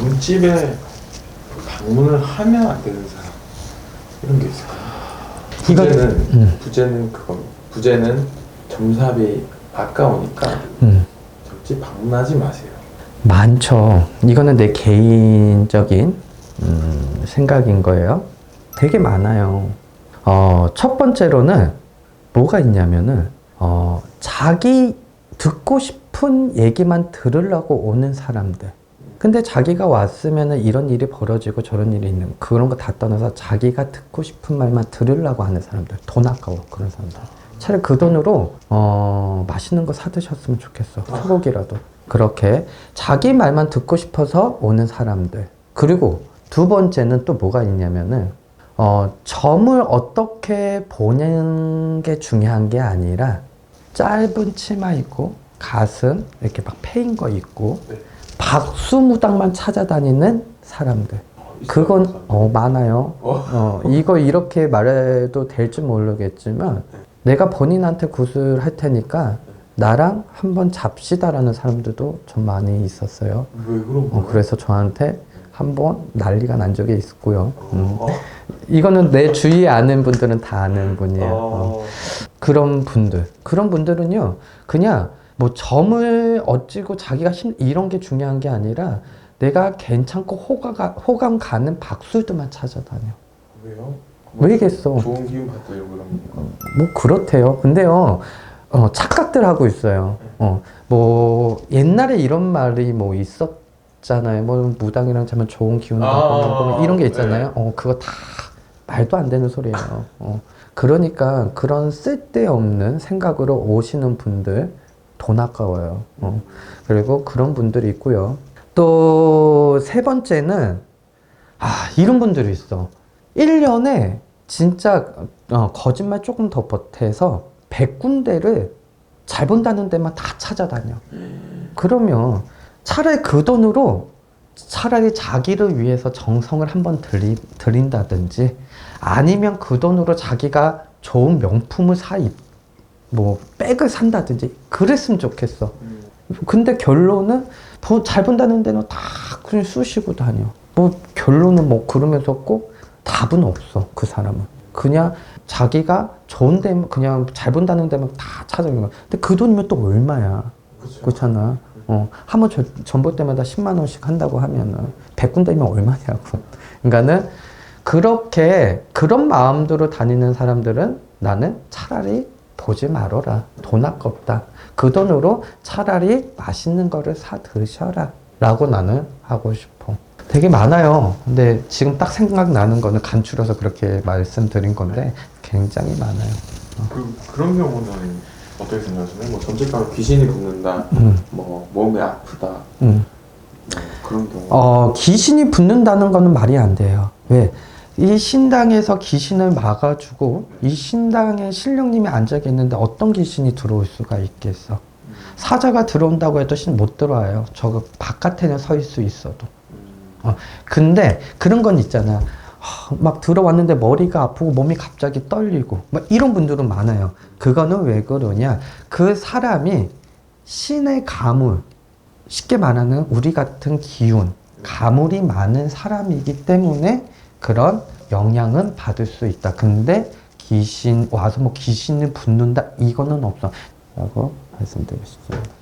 점집에 방문을 하면 안 되는 사람 이런 게 있을까요? 이건- 부제는 음. 부제는 그거 부제는 점삽이 아까우니까 음. 점집 방문하지 마세요. 많죠. 이거는 내 개인적인 음, 생각인 거예요. 되게 많아요. 어, 첫 번째로는 뭐가 있냐면은 어, 자기 듣고 싶은 얘기만 들으려고 오는 사람들. 근데 자기가 왔으면은 이런 일이 벌어지고 저런 일이 있는 그런 거 다 떠나서 자기가 듣고 싶은 말만 들으려고 하는 사람들. 돈 아까워 그런 사람들. 차라리 그 돈으로 어, 맛있는 거 사드셨으면 좋겠어. 소고기라도. 그렇게 자기 말만 듣고 싶어서 오는 사람들. 그리고 두 번째는 또 뭐가 있냐면은 어, 점을 어떻게 보는 게 중요한 게 아니라 짧은 치마 입고 가슴 이렇게 막 패인 거 입고 네. 박수무당만 찾아다니는 사람들. 그건. 어 많아요. 어. 어 이거 이렇게 말해도 될지 모르겠지만 내가 본인한테 구슬할 테니까 나랑 한번 잡시다라는 사람들도 좀 많이 있었어요. 왜 그런 어? 그래서 저한테 한번 난리가 난 적이 있고요. 음. 어. 이거는 내 주위에 아는 분들은 다 아는 분이에요. 어. 어. 그런 분들, 그런 분들은요, 그냥 뭐 점을 어찌고 자기가 힘, 이런 게 중요한 게 아니라 내가 괜찮고 호가, 호감 가는 박술들만 찾아다녀. 왜요? 왜겠어? 좋은 기운 받으려고 그런 건가? 뭐 그렇대요. 근데요, 어, 착각들 하고 있어요. 어, 뭐 옛날에 이런 말이 뭐 있었잖아요. 뭐 무당이랑 자면 좋은 기운을 아, 받고 뭐 이런 게 있잖아요. 네. 어, 그거 다 말도 안 되는 소리예요. 어, 그러니까 그런 쓸데없는 생각으로 오시는 분들 돈 아까워요. 어, 그리고 그런 분들이 있고요. 또 세 번째는 아 이런 분들이 있어. 1년에 진짜 어, 거짓말 조금 더 보태서 100군데를 잘 본다는 데만 다 찾아다녀. 그러면 차라리 그 돈으로 차라리 자기를 위해서 정성을 한번 들인다든지 아니면 그 돈으로 자기가 좋은 명품을 사 입, 뭐 백을 산다든지 그랬으면 좋겠어. 음. 근데 결론은 보- 잘 본다는 데는 다 그냥 쑤시고 다녀. 뭐 결론은 뭐 그러면서 꼭 답은 없어 그 사람은. 그냥 자기가 좋은 데 그냥 잘 본다는 데만 다 찾아가는 거야. 근데 그 돈이면 또 얼마야? 그렇죠. 그렇잖아. 어, 한 번 전볼 때마다 10만 원씩 한다고 하면은 100군데면 얼마냐고. 그러니까는 그렇게 그런 마음대로 다니는 사람들은 나는 차라리 보지 말어라. 돈 아깝다. 그 돈으로 차라리 맛있는 거를 사 드셔라. 라고 나는 하고 싶어. 되게 많아요. 근데 지금 딱 생각나는 거는 간추려서 그렇게 말씀드린 건데 굉장히 많아요. 그, 그런 경우는 어떻게 생각하시나요? 뭐 가면 귀신이 붙는다, 음, 뭐 몸이 아프다, 음. 뭐 그런 경우. 어, 귀신이 붙는다는 거는 말이 안 돼요. 왜? 이 신당에서 귀신을 막아주고 이 신당에 신령님이 앉아 계는데 어떤 귀신이 들어올 수가 있겠어? 사자가 들어온다고 해도 신 못 들어와요. 저거 바깥에는 서 있을 수 있어도. 음, 근데 그런 건 있잖아. 하, 막 들어왔는데 머리가 아프고 몸이 갑자기 떨리고 막 이런 분들은 많아요. 그거는 왜 그러냐? 그 사람이 신의 가물, 쉽게 말하는 우리 같은 기운, 가물이 많은 사람이기 때문에 그런 영향은 받을 수 있다. 근데 귀신 와서 뭐 귀신을 붙는다 이거는 없어. 라고 말씀드리고 싶습니다.